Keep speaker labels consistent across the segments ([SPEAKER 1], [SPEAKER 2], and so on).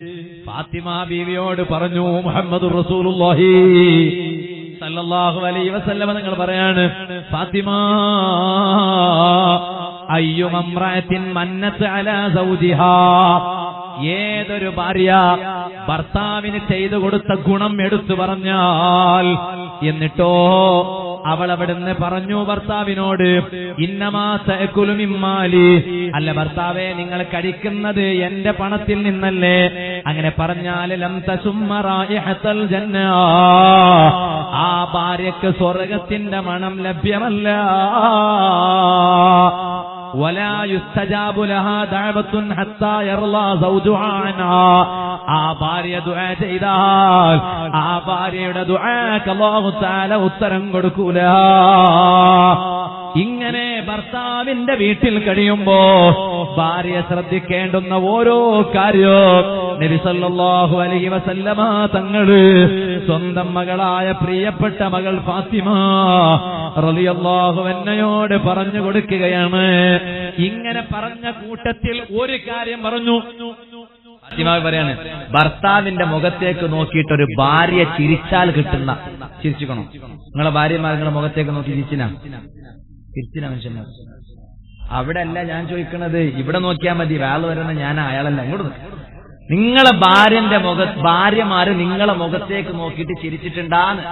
[SPEAKER 1] ഫാത്തിമ ബീവിയോട് പറഞ്ഞു മുഹമ്മദ് സല്ലല്ലാഹു അലൈഹി നിങ്ങൾ പറയാണ് ഫാത്തിമ അലാ സൗജിഹാ ഏതൊരു ഭാര്യ ഭർത്താവിന് ചെയ്തു കൊടുത്ത ഗുണം എടുത്തു പറഞ്ഞാൽ എന്നിട്ടോ അവൾ അവിടുന്ന് പറഞ്ഞു ഭർത്താവിനോട് ഇന്നമാ സഅകുലുമിമ്മാലി അല്ല ഭർത്താവെ നിങ്ങൾ കഴിക്കുന്നത് എന്റെ പണത്തിൽ നിന്നല്ലേ. അങ്ങനെ പറഞ്ഞാൽ ആ ഭാര്യക്ക് സ്വർഗത്തിന്റെ മണം ലഭ്യമല്ല. ആ ഭാര്യ ദുആ ചെയ്താൽ ആ ഭാര്യയുടെ ദുആക്ക് അല്ലാഹു തആല ഉത്തരം കൊടുക്കൂല. ഇങ്ങനെ ഭർത്താവിന്റെ വീട്ടിൽ കഴിയുമ്പോ ഭാര്യ ശ്രദ്ധിക്കേണ്ടുന്ന ഓരോ കാര്യം നബി സല്ലല്ലാഹു അലൈഹി വസല്ലമ തങ്ങൾ സ്വന്തം മകളായ പ്രിയപ്പെട്ട മകൾ ഫാത്തിമ റലിയല്ലാഹു എന്നയോട് പറഞ്ഞു കൊടുക്കുകയാണ്. ഇങ്ങനെ പറഞ്ഞ കൂട്ടത്തിൽ ഒരു കാര്യം പറഞ്ഞു. പറയാണ് ഭർത്താവിന്റെ മുഖത്തേക്ക് നോക്കിയിട്ട് ഒരു ഭാര്യ ചിരിച്ചാൽ കിട്ടുന്ന ചിരിച്ചിക്കണം നിങ്ങളെ ഭാര്യമാർ നിങ്ങളുടെ മുഖത്തേക്ക് നോക്കി ചിരിച്ചിനാ? ചിരിച്ചിന മനുഷ്യന്മാർ. അവിടെ അല്ല ഞാൻ ചോദിക്കണത്. ഇവിടെ നോക്കിയാൽ മതി. വേള വരുന്ന ഞാൻ അയാളല്ല. ഇങ്ങോട്ട്. നിങ്ങളെ ഭാര്യന്റെ മുഖ ഭാര്യമാര് നിങ്ങളെ മുഖത്തേക്ക് നോക്കിയിട്ട് ചിരിച്ചിട്ടുണ്ടാന്ന്?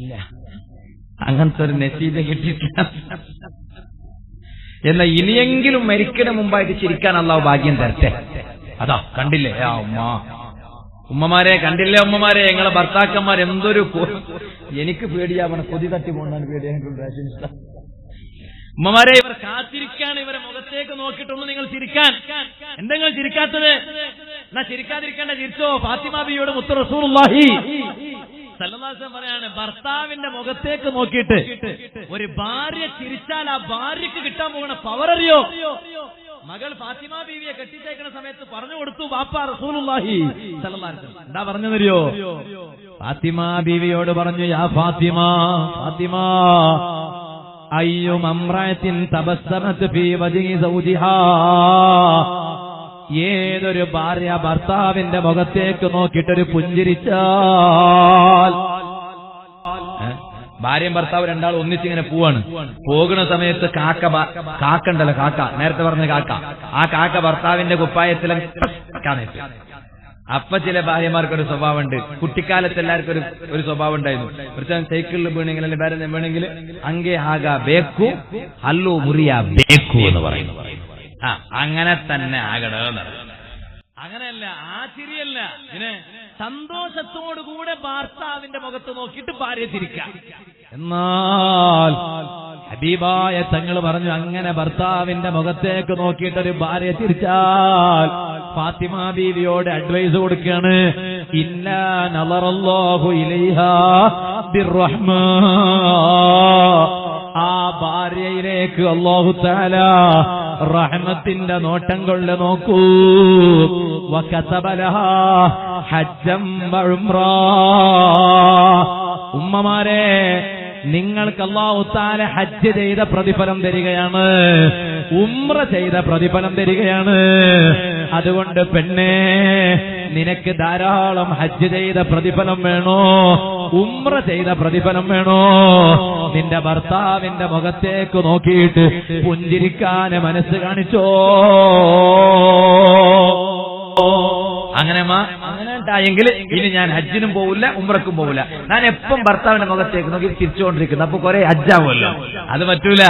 [SPEAKER 1] ഇല്ല. അങ്ങനത്തെ ഒരു നസീബ് കിട്ടിയിട്ടില്ല. എന്നാ ഇനിയെങ്കിലും മരിക്കണ മുമ്പായിട്ട് ചിരിക്കാൻ അള്ളാഹു ഭാഗ്യം തരട്ടെ. അതാ കണ്ടില്ലേ? ആ ഉമ്മ. ഉമ്മമാരെ കണ്ടില്ലേ ഉമ്മമാരെ? ഞങ്ങളെ ഭർത്താക്കന്മാർ എന്തൊരു എനിക്ക് പേടിയാവണം കൊതി തട്ടി പോകണ്ടാണ് പേടിയാണ്. ഉമ്മമാരെ ഇവർ മുഖത്തേക്ക് നോക്കിയിട്ടൊന്ന് നിങ്ങൾ ചിരിക്കാൻ. എന്തെങ്കിലും ചിരിക്കാത്തത്? എന്നാ ചിരിക്കാതിരിക്കേണ്ട ചിരിച്ചോ. ഫാത്തിമ ബിയോട് മുത്ത് പറയാണ് ഭർത്താവിന്റെ മുഖത്തേക്ക് നോക്കിയിട്ട് ഒരു ഭാര്യ ചിരിച്ചാൽ ആ ഭാര്യക്ക് കിട്ടാൻ പോകുന്ന പവർ അറിയോ? മകൾ ഫാത്തിമ ബീവിയെ കെട്ടിച്ചേക്കുന്ന സമയത്ത് പറഞ്ഞു കൊടുത്തു ബാപ്പ റസൂലുള്ളാഹി. എന്താ പറഞ്ഞതറിയോ? ഫാത്തിമ ബീവിയോട് പറഞ്ഞു യാ ഫാത്തിമ ഫാത്തിമ ഫീ ഏതൊരു ഭാര്യ ഭർത്താവിന്റെ മുഖത്തേക്ക് നോക്കിയിട്ടൊരു പുഞ്ചിരിച്ചാൽ? ഭാര്യയും ഭർത്താവ് രണ്ടാൾ ഒന്നിച്ചിങ്ങനെ പോവാണ്. പോകുന്ന സമയത്ത് കാക്ക കാക്കണ്ടല്ലോ കാക്ക. കാക്ക നേരത്തെ പറഞ്ഞ കാക്ക. ആ കാക്ക ഭർത്താവിന്റെ കുപ്പായത്തിലും അപ്പൊ ചില ഭാര്യമാർക്ക് ഒരു സ്വഭാവമുണ്ട്. കുട്ടിക്കാലത്ത് എല്ലാവർക്കും ഒരു ഒരു സ്വഭാവം ഉണ്ടായിരുന്നു പ്രത്യേകം സൈക്കിളിൽ വീണെങ്കിൽ അല്ലെങ്കിൽ വേറെ വീണെങ്കിൽ അങ്ങേ ആക ബേക്കു ഹല്ലു മുറിയ ബേക്കു എന്ന് പറയുന്നു. ആ അങ്ങനെ തന്നെ ആകണമെന്ന് അങ്ങനെയല്ല ആ ചിരിയല്ല. ഇതിന് സന്തോഷത്തോടുകൂടെ ഭർത്താവിന്റെ മുഖത്ത് നോക്കിയിട്ട് ഭാര്യ ചിരിക്കാം. എന്നാൽ ഹബീബായ തങ്ങൾ പറഞ്ഞു അങ്ങനെ ഭർത്താവിന്റെ മുഖത്തേക്ക് നോക്കിയിട്ട് ഒരു ഭാര്യ തിരിച്ചാൽ ഫാത്തിമ ബീവിയോട് അഡ്വൈസ് കൊടുക്കുകയാണ്. ഇല്ല നളറല്ലാഹു ഇലൈഹാ ആ ഭാര്യയിലേക്ക് അള്ളാഹു താല റഹ്മത്തിന്റെ നോട്ടം കൊണ്ട് നോക്കൂ. ഹജ്ജം. ഉമ്മമാരെ നിങ്ങൾക്ക് അള്ളാഹുത്താല ഹജ്ജ് ചെയ്ത പ്രതിഫലം തരികയാണ്. ഉമ്ര ചെയ്ത പ്രതിഫലം തരികയാണ്. അതുകൊണ്ട് പെണ്ണേ നിനക്ക് ധാരാളം ഹജ്ജ് ചെയ്ത പ്രതിഫലം വേണോ? ഉമ്ര ചെയ്ത പ്രതിഫലം വേണോ? നിന്റെ ഭർത്താവിന്റെ മുഖത്തേക്ക് നോക്കിയിട്ട് പുഞ്ചിരിക്കാന് മനസ്സ് കാണിച്ചോ? അങ്ങനെ മാ- ഇനി ഞാൻ ഹജ്ജിനും പോവില്ല ഉമ്രക്കും പോവില്ല. ഞാൻ എപ്പം ഭർത്താവിന്റെ മുഖത്തേക്ക് നോക്കി തിരിച്ചുകൊണ്ടിരിക്കുന്നു അപ്പൊ കുറെ ഹജ്ജാവുമല്ലോ. അത് പറ്റൂല.